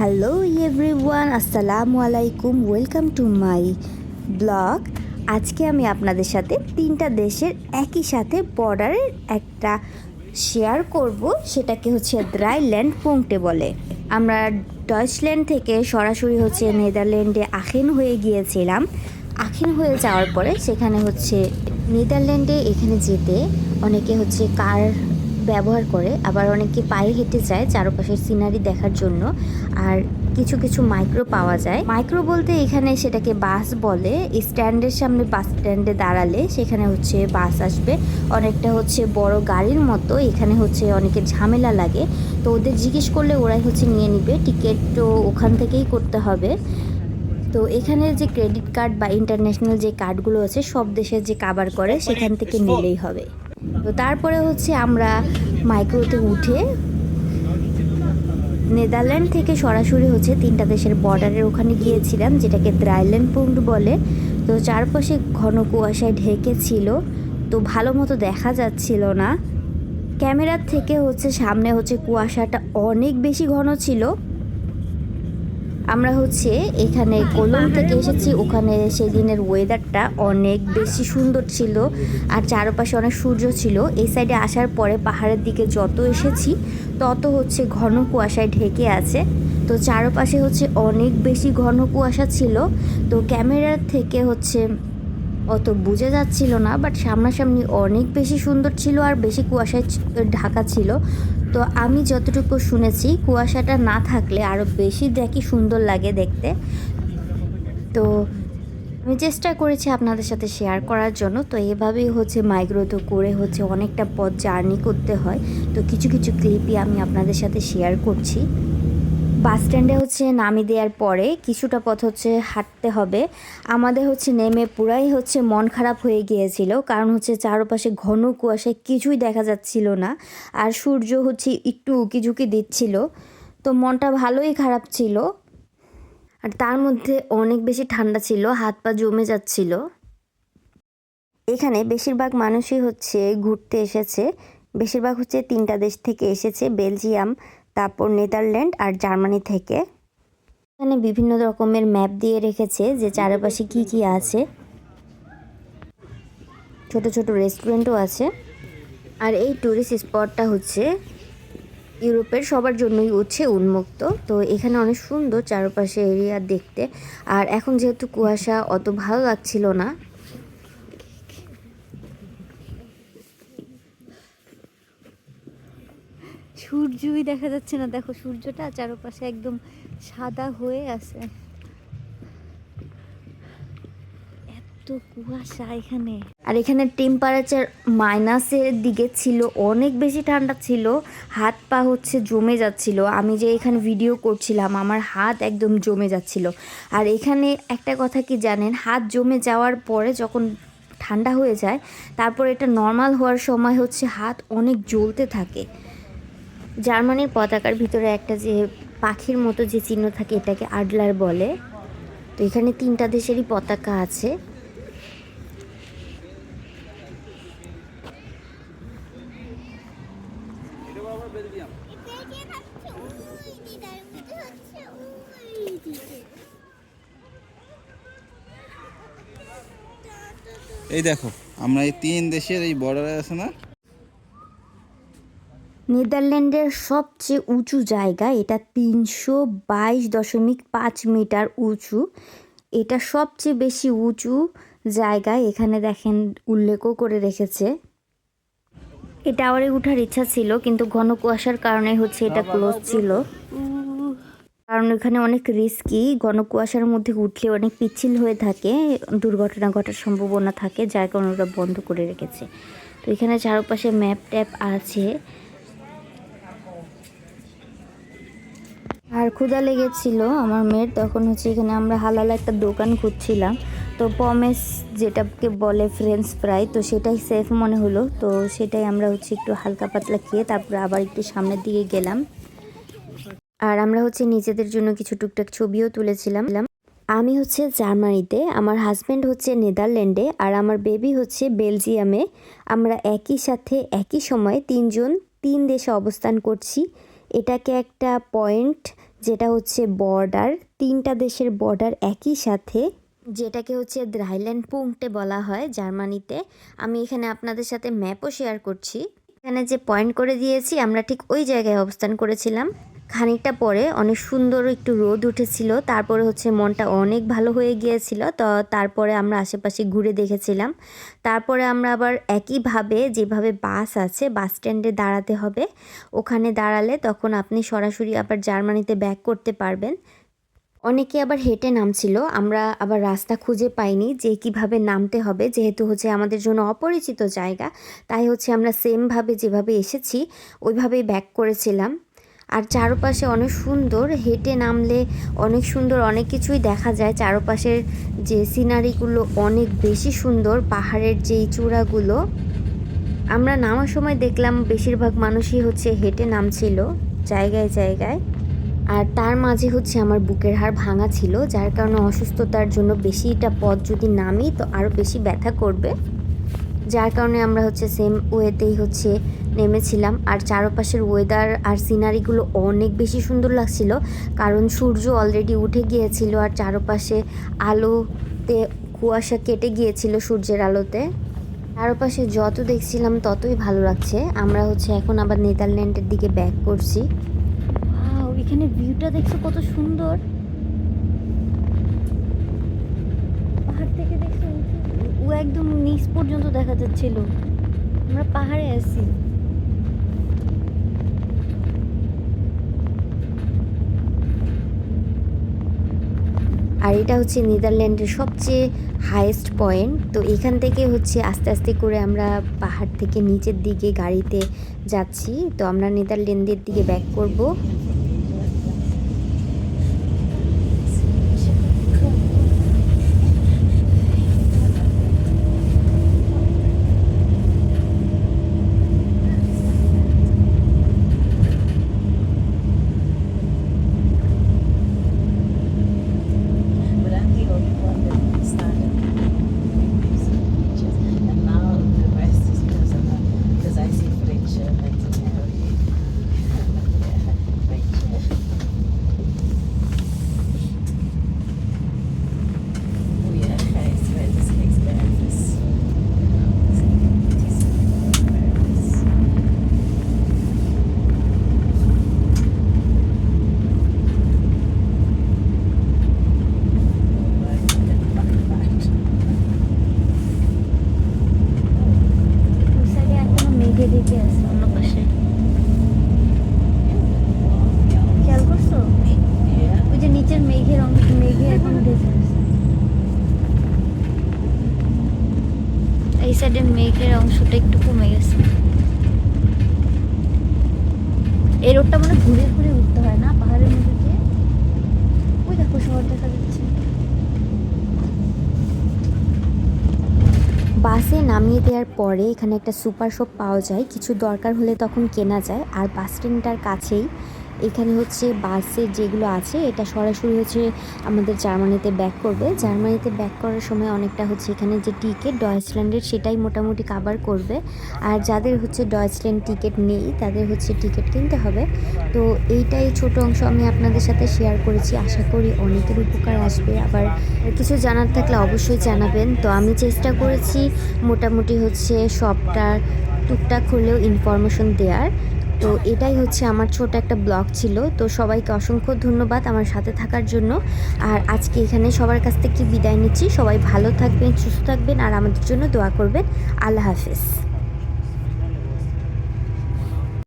Hello everyone আসসালামু আলাইকুম welcome to my blog আজকে আমি আপনাদের সাথে তিনটা দেশের একই সাথে বর্ডারের একটা শেয়ার করব। সেটাকে হচ্ছে দ্রাইল্যান্ড পোংটে বলে। আমরা ডয়েচল্যান্ড থেকে সরাসরি হচ্ছে নেদারল্যান্ডে আখেন হয়ে গিয়েছিলাম। আখেন হয়ে যাওয়ার পরে সেখানে হচ্ছে নেদারল্যান্ডে এখানে যেতে অনেকে হচ্ছে কার ব্যবহার করে আবার অনেকে পায়ে হেঁটে যায় চারপাশের সিনারি দেখার জন্য আর কিছু কিছু মাইক্রো পাওয়া যায়। মাইক্রো বলতে এখানে সেটাকে বাস বলে স্ট্যান্ডের সামনে বাস স্ট্যান্ডে দাঁড়ালে সেখানে হচ্ছে বাস আসবে। অনেকটা হচ্ছে বড় গাড়ির মতো এখানে হচ্ছে অনেকের ঝামেলা লাগে। তো ওদের জিজ্ঞেস করলে ওরাই হচ্ছে নিয়ে নিবে টিকিট তো ওখান থেকেই করতে হবে। তো এখানে যে ক্রেডিট কার্ড বা ইন্টারন্যাশনাল যে কার্ডগুলো আছে সব দেশের যে কাবার করে সেখান থেকে নিলেই হবে। তো তারপরে হচ্ছে আমরা মাইক্রোতে উঠে নেদারল্যান্ড থেকে সরাসরি হচ্ছে তিনটা দেশের বর্ডারের ওখানে গিয়েছিলাম, যেটাকে দ্রাইল্যান্ড পুন্ড বলে। তো চারপাশে ঘন কুয়াশায় ঢেকে ছিল, তো ভালো মতো দেখা যাচ্ছিল না। ক্যামেরার থেকে হচ্ছে সামনে হচ্ছে কুয়াশাটা অনেক বেশি ঘন ছিল। আমরা হচ্ছে এখানে কোলন থেকে এসেছি। ওখানে সেদিনের ওয়েদারটা অনেক বেশি সুন্দর ছিল আর চারপাশে অনেক সূর্য ছিল। এই সাইডে আসার পরে পাহাড়ের দিকে যত এসেছি তত হচ্ছে ঘন কুয়াশায় ঢেকে আছে। তো চারপাশে হচ্ছে অনেক বেশি ঘন কুয়াশা ছিল। তো ক্যামেরার থেকে হচ্ছে অত বোঝা যাচ্ছিল না বাট সামনাসামনি অনেক বেশি সুন্দর ছিল আর বেশি কুয়াশায় ঢাকা ছিল। তো আমি যতটুকু শুনেছি, কুয়াশাটা না থাকলে আরও বেশি দেখি সুন্দর লাগে দেখতে। তো আমি চেষ্টা করেছি আপনাদের সাথে শেয়ার করার জন্য। তো এভাবেই হচ্ছে মাইগ্রোতো করে হচ্ছে অনেকটা পথ জার্নি করতে হয়। তো কিছু কিছু ক্লিপই আমি আপনাদের সাথে শেয়ার করছি। বাস স্ট্যান্ডে হচ্ছে নামি দেওয়ার পরে কিছুটা পথ হচ্ছে হাঁটতে হবে। আমাদের হচ্ছে নেমে পুরাই হচ্ছে মন খারাপ হয়ে গিয়েছিল, কারণ হচ্ছে চারপাশে ঘন কুয়াশায় কিছুই দেখা যাচ্ছিল না, আর সূর্য হচ্ছে একটু উকি ঝুঁকি দিচ্ছিল। তো মনটা ভালোই খারাপ ছিল, আর তার মধ্যে অনেক বেশি ঠান্ডা ছিল, হাত পা জমে যাচ্ছিল। এখানে বেশিরভাগ মানুষই হচ্ছে ঘুরতে এসেছে, বেশিরভাগ হচ্ছে তিনটা দেশ থেকে এসেছে, বেলজিয়াম তারপর নেদারল্যান্ড আর জার্মানি থেকে। এখানে বিভিন্ন রকমের ম্যাপ দিয়ে রেখেছে যে চারপাশে কি কি আছে। ছোট ছোট রেস্টুরেন্টও আছে। আর এই ট্যুরিস্ট স্পটটা হচ্ছে ইউরোপের সবার জন্যই হচ্ছে উন্মুক্ত। তো এখানে অনেক সুন্দর চারপাশে এরিয়া দেখতে। আর এখন যেহেতু কুয়াশা অত ভালো লাগছিল না সূর্যই দেখা যাচ্ছে না। দেখো, সূর্যটা চারপাশে একদম সাদা হয়ে আছে। এত কুয়াশা এখানে। আর এখানে টেম্পারেচার মাইনাসের দিকে ছিল, অনেক বেশি ঠান্ডা ছিল। হাত পা হচ্ছে জমে যাচ্ছিল। আমি যে এখানে ভিডিও করছিলাম, আমার হাত একদম জমে যাচ্ছিল। আর এখানে একটা কথা কি জানেন, হাত জমে যাওয়ার পরে যখন ঠান্ডা হয়ে যায়, তারপর এটা নর্মাল হওয়ার সময় হচ্ছে হাত অনেক জ্বলতে থাকে। জার্মানির পতাকার ভিতরে একটা যে পাখির মতো যে চিহ্ন থাকে, এটাকে আডলার বলে। তো এখানে তিনটা দেশেরই পতাকা আছে। এই দেখো, আমরা এই তিন দেশের এই বর্ডারে আছে না? নেদারল্যান্ডের সবচেয়ে উঁচু জায়গা, এটা তিনশো বাইশ দশমিক পাঁচ মিটার উঁচু। এটা সবচেয়ে বেশি উঁচু জায়গা এখানে দেখেন, উল্লেখও করে রেখেছে। এই টাওয়ারে উঠার ইচ্ছা ছিল, কিন্তু ঘন কুয়াশার কারণে হচ্ছে এটা ক্লোজ ছিল। কারণ এখানে অনেক রিস্কি ঘন কুয়াশার মধ্যে উঠলে অনেক পিচ্ছিল হয়ে থাকে, দুর্ঘটনা ঘটার সম্ভাবনা থাকে, যার কারণে ওরা বন্ধ করে রেখেছে। তো এখানে চারপাশে ম্যাপ ট্যাপ আছে। আর ক্ষুধা লেগেছিল আমার মেয়ের, তখন হচ্ছে এখানে আমরা হালাল একটা দোকান খুঁজছিলাম। তো পমেস যেটাকে বলে ফ্রেঞ্চ ফ্রাই তো সেটাই সেফ মনে হলো। তো সেটাই আমরা হচ্ছে একটু হালকা পাতলা খেয়ে তারপরে আবার একটু সামনের দিকে গেলাম। আর আমরা হচ্ছে নিজেদের জন্য কিছু টুকটাক ছবিও তুলেছিলাম। আমি হচ্ছে জার্মানিতে, আমার হাজব্যান্ড হচ্ছে নেদারল্যান্ডে, আর আমার বেবি হচ্ছে বেলজিয়ামে। আমরা একই সাথে, একই সময়ে তিনজন তিন দেশে অবস্থান করছি। এটাকে একটা পয়েন্ট যেটা হচ্ছে বর্ডার তিনটা দেশের বর্ডার একই সাথে, যেটাকে হচ্ছে দ্রাইল্যান্ড পুংটে বলা হয় জার্মানিতে। আমি এখানে আপনাদের সাথে ম্যাপও শেয়ার করছি। এখানে যে পয়েন্ট করে দিয়েছি, আমরা ঠিক ওই জায়গায় অবস্থান করেছিলাম। খানিকটা পরে অনেক সুন্দর একটু রোদ উঠেছিল, তারপরে হচ্ছে মনটা অনেক ভালো হয়ে গিয়েছিল, তো তারপরে আমরা আশেপাশে ঘুরে দেখেছিলাম। তারপরে আমরা আবার একইভাবে যেভাবে বাস আছে, বাস স্ট্যান্ডে দাঁড়াতে হবে। ওখানে দাঁড়ালে তখন আপনি সরাসরি আবার জার্মানিতে ব্যাক করতে পারবেন। অনেকে আবার হেঁটে নামছিল, আমরা আবার রাস্তা খুঁজে পাইনি যে কীভাবে নামতে হবে, যেহেতু হচ্ছে আমাদের জন্য অপরিচিত জায়গা, তাই হচ্ছে আমরা সেমভাবে যেভাবে এসেছি, ওইভাবেই ব্যাক করেছিলাম। আর চারপাশে অনেক সুন্দর হেঁটে নামলে অনেক সুন্দর অনেক কিছুই দেখা যায়। চারপাশের যে সিনারিগুলো অনেক বেশি সুন্দর, পাহাড়ের যেই চূড়াগুলো। আমরা নামার সময় দেখলাম বেশিরভাগ মানুষই হচ্ছে হেঁটে নামছিল জায়গায় জায়গায়। আর তার মাঝে হচ্ছে আমার বুকের হাড় ভাঙা ছিল, যার কারণে অসুস্থতার জন্য বেশিটা পথ যদি নামি তো আরও বেশি ব্যথা করবে। যার কারণে আমরা হচ্ছে সেম ওয়েতেই হচ্ছে নেমেছিলাম। আর চারপাশের ওয়েদার আর সিনারিগুলো অনেক বেশি সুন্দর লাগছিল। কারণ সূর্য অলরেডি উঠে গিয়েছিল আর চারপাশে আলোতে কুয়াশা কেটে গিয়েছিল সূর্যের আলোতে। চারপাশে যত দেখছিলাম ততই ভালো লাগছে। আমরা হচ্ছে এখন আবার নেদারল্যান্ডের দিকে ব্যাক করছি। এখানে ভিউটা দেখছ কত সুন্দর পাহাড় থেকে দেখছ উঁচু- ও একদম নিচ পর্যন্ত দেখা যাচ্ছিল। আমরা পাহাড়ে আছি। আর এটা হচ্ছে নেদারল্যান্ডের সবচেয়ে হায়েস্ট পয়েন্ট তো এখান থেকে হচ্ছে আস্তে আস্তে করে আমরা পাহাড় থেকে নিচের দিকে গাড়িতে যাচ্ছি। তো আমরা নেদারল্যান্ডের দিকে ব্যাক করব। এই সাইডে মেঘের অংশটা একটু কমে গেছে। এই রোডটা মানে ঘুরে ঘুরে উঠতে হয় না, পাহাড়ের মধ্যে দিয়ে? ওই দেখো শহর দেখা যাচ্ছে। বাসে নামিয়ে দেওয়ার পরে এখানে একটা সুপার শপ পাওয়া যায়। কিছু দরকার হলে তখন কেনা যায়। আর বাস স্ট্যান্ডটার কাছেই এখানে হচ্ছে বাসে যেগুলো আছে, এটা সরাসরি হচ্ছে আমাদের জার্মানিতে ব্যাক করবে। জার্মানিতে ব্যাক করার সময় অনেকটা হচ্ছে এখানে যে টিকিট ডয়েসল্যান্ডের সেটাই মোটামুটি কাভার করবে। আর যাদের হচ্ছে ডয়েসল্যান্ড টিকিট নেই, তাদের হচ্ছে টিকিট কিনতে হবে। তো এইটাই ছোট অংশ আমি আপনাদের সাথে শেয়ার করেছি। আশা করি অনেকের উপকার আসবে। আবার কিছু জানার থাকলে অবশ্যই জানাবেন। তো আমি চেষ্টা করেছি মোটামুটি হচ্ছে সবটার টুকটাক হলেও ইনফরমেশন দেওয়ার তো এটাই হচ্ছে আমার ছোট একটা ব্লগ ছিল। তো সবাইকে অসংখ্য ধন্যবাদ আমার সাথে থাকার জন্য। আর আজকে এখানে সবার কাছ থেকে বিদায় নিচ্ছি। সবাই ভালো থাকবেন, সুস্থ থাকবেন, আর আমাদের জন্য দোয়া করবেন। আল্লাহ হাফেজ।